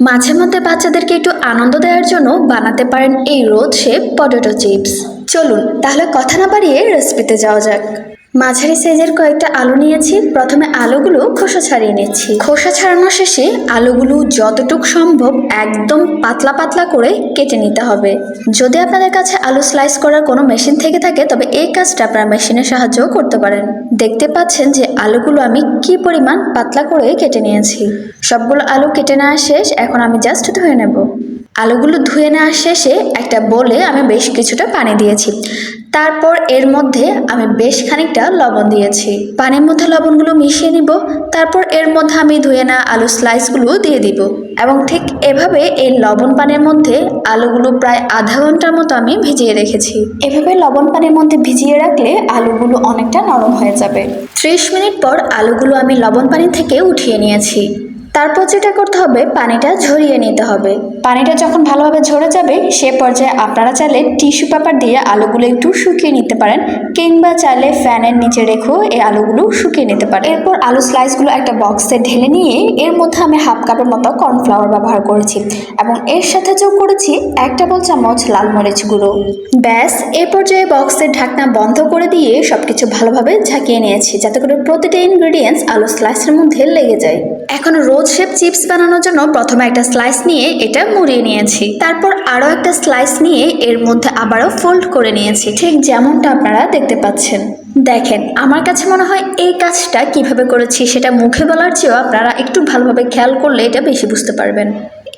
মাঝে মধ্যে বাচ্চাদেরকে একটু আনন্দ দেওয়ার জন্য বানাতে পারেন এই রোদ শেপ পটেটো চিপস। চলুন, তাহলে কথা না বাড়িয়ে রেসিপিতে যাওয়া যাক। মাঝারি সাইজের কয়েকটা আলু নিয়েছি। প্রথমে আলুগুলো খোসা ছাড়িয়ে নিচ্ছি। খোসা ছাড়ানো শেষে আলুগুলো যতটুক সম্ভব একদম পাতলা পাতলা করে কেটে নিতে হবে। যদি আপনাদের কাছে আলু স্লাইস করার কোনো মেশিন থেকে থাকে, তবে এই কাজটা আপনারা মেশিনের সাহায্যও করতে পারেন। দেখতে পাচ্ছেন যে আলুগুলো আমি কি পরিমাণ পাতলা করে কেটে নিয়েছি। সবগুলো আলু কেটে নেওয়া শেষ, এখন আমি জাস্ট ধুয়ে নেব। আলুগুলো ধুয়ে নেওয়া শেষে একটা বলে আমি বেশ কিছুটা পানি দিয়েছি। তারপর এর মধ্যে আমি বেশ খানিকটা লবণ দিয়েছি। পানির মধ্যে লবণগুলো মিশিয়ে নিব, তারপর এর মধ্যে আমি ধুয়ে নেওয়া আলু স্লাইসগুলো দিয়ে দিব এবং ঠিক এভাবে এই লবণ পানির মধ্যে আলুগুলো প্রায় আধা ঘণ্টার মতো আমি ভিজিয়ে রেখেছি। এভাবে লবণ পানির মধ্যে ভিজিয়ে রাখলে আলুগুলো অনেকটা নরম হয়ে যাবে। ত্রিশ মিনিট পর আলুগুলো আমি লবণ পানি থেকে উঠিয়ে নিয়েছি। তারপর যেটা করতে হবে, পানিটা ঝরিয়ে নিতে হবে। পানিটা যখন ভালোভাবে ঝরে যাবে, সে পর্যায়ে আপনারা চাইলে টিস্যু পেপার দিয়ে আলুগুলো একটু শুকিয়ে নিতে পারেন, কিংবা চাইলে ফ্যানের নিচে রেখেও এই আলুগুলো শুকিয়ে নিতে পারেন। এরপর আলু স্লাইসগুলো একটা বক্সে ঢেলে নিয়ে, এর মধ্যে আমি হাফ কাপের মতো কর্নফ্লাওয়ার ব্যবহার করেছি এবং এর সাথে যোগ করেছি এক টেবিল চামচ লাল মরিচ গুঁড়ো। ব্যাস, এ পর্যায়ে বক্সের ঢাকনা বন্ধ করে দিয়ে সব কিছু ভালোভাবে ঝাঁকিয়ে নিয়েছি, যাতে করে প্রতিটা ইনগ্রেডিয়েন্টস আলু স্লাইসের মধ্যে লেগে যায়। এখন রোজ শেপ চিপস বানানোর জন্য প্রথমে একটা স্লাইস নিয়ে এটা মুড়িয়ে নিয়েছি। তারপর আরও একটা স্লাইস নিয়ে এর মধ্যে আবারও ফোল্ড করে নিয়েছি। ঠিক যেমনটা আপনারা দেখতে পাচ্ছেন। দেখেন, আমার কাছে মনে হয় এই কাজটা কীভাবে করেছি সেটা মুখে বলার চেয়েও আপনারা একটু ভালোভাবে খেয়াল করলে এটা বেশি বুঝতে পারবেন।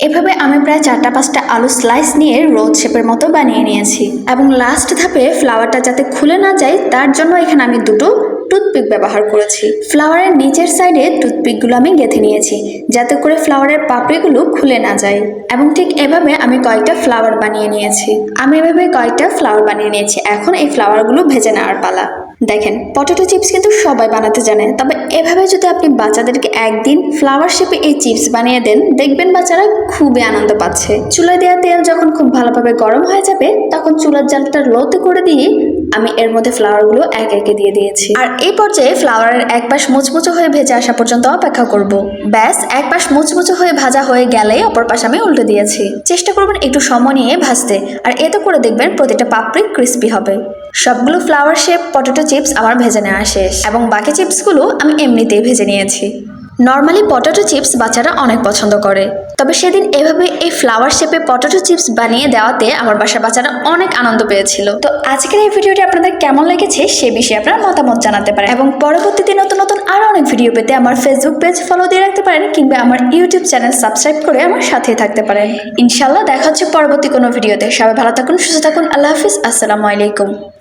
এভাবে আমি প্রায় চারটা পাঁচটা আলু স্লাইস নিয়ে রোদ শেপের মতো বানিয়ে নিয়েছি। এবং লাস্ট ধাপে ফ্লাওয়ারটা যাতে খুলে না যায়, তার জন্য এখানে আমি দুটো টুথপিক ব্যবহার করেছি। ফ্লাওয়ারের নিচের সাইডে টুথপিকগুলো আমি গেঁথে নিয়েছি, যাতে করে ফ্লাওয়ারের পাপড়িগুলো খুলে না যায়। এবং ঠিক এভাবে আমি কয়েকটা ফ্লাওয়ার বানিয়ে নিয়েছি। আমি এভাবে কয়েকটা ফ্লাওয়ার বানিয়ে নিয়েছি। এখন এই ফ্লাওয়ারগুলো ভেজে নেওয়ার পালা। দেখেন পটেটো চিপস কিন্তু সবাই বানাতে জানে। তবে এভাবে যদি আপনি বাচ্চাদেরকে একদিন ফ্লাওয়ার শেপে এই চিপস বানিয়ে দেন, দেখবেন বাচ্চারা খুবই আনন্দ পাচ্ছে। চুলায় দেওয়া তেল যখন খুব ভালোভাবে গরম হয়ে যাবে, তখন চুলার জালটা লোতে করে দিয়ে আমি এর মধ্যে ফ্লাওয়ারগুলো এক একে দিয়ে দিয়েছি। আর এই পর্যায়ে ফ্লাওয়ারের এক পাশ মুচমুচো হয়ে ভেজে আসা পর্যন্ত অপেক্ষা করব। ব্যাস, এক পাশ মুচমুচো হয়ে ভাজা হয়ে গেলে অপর পাশ আমি উল্টে দিয়েছি। চেষ্টা করবেন একটু সময় নিয়ে ভাজতে। আর এতে করে দেখবেন প্রতিটা পাপড়ি ক্রিস্পি হবে। সবগুলো ফ্লাওয়ার শেপ পটেটো চিপস আমার ভেজে নেওয়া শেষ। এবং বাকি চিপসগুলো আমি এমনিতেই ভেজে নিয়েছি। নর্মালি পটেটো চিপস বাচ্চারা অনেক পছন্দ করে। তবে সেদিন এভাবে এই ফ্লাওয়ার শেপে পটেটো চিপস বানিয়ে দেওয়াতে আমার বাসার বাচ্চারা অনেক আনন্দ পেয়েছিল। তো আজকের এই ভিডিওটি আপনাদের কেমন লেগেছে সে বিষয়ে আপনারা মতামত জানাতে পারেন। এবং পরবর্তীতে নতুন নতুন আরও অনেক ভিডিও পেতে আমার ফেসবুক পেজ ফলো দিয়ে রাখতে পারেন কিংবা আমার ইউটিউব চ্যানেল সাবস্ক্রাইব করে আমার সাথেই থাকতে পারেন। ইনশাল্লাহ দেখা হচ্ছে পরবর্তী কোনো ভিডিওতে সবাই ভালো থাকুন, সুস্থ থাকুন, আল্লাহ হাফিজ, আসসালামু আলাইকুম।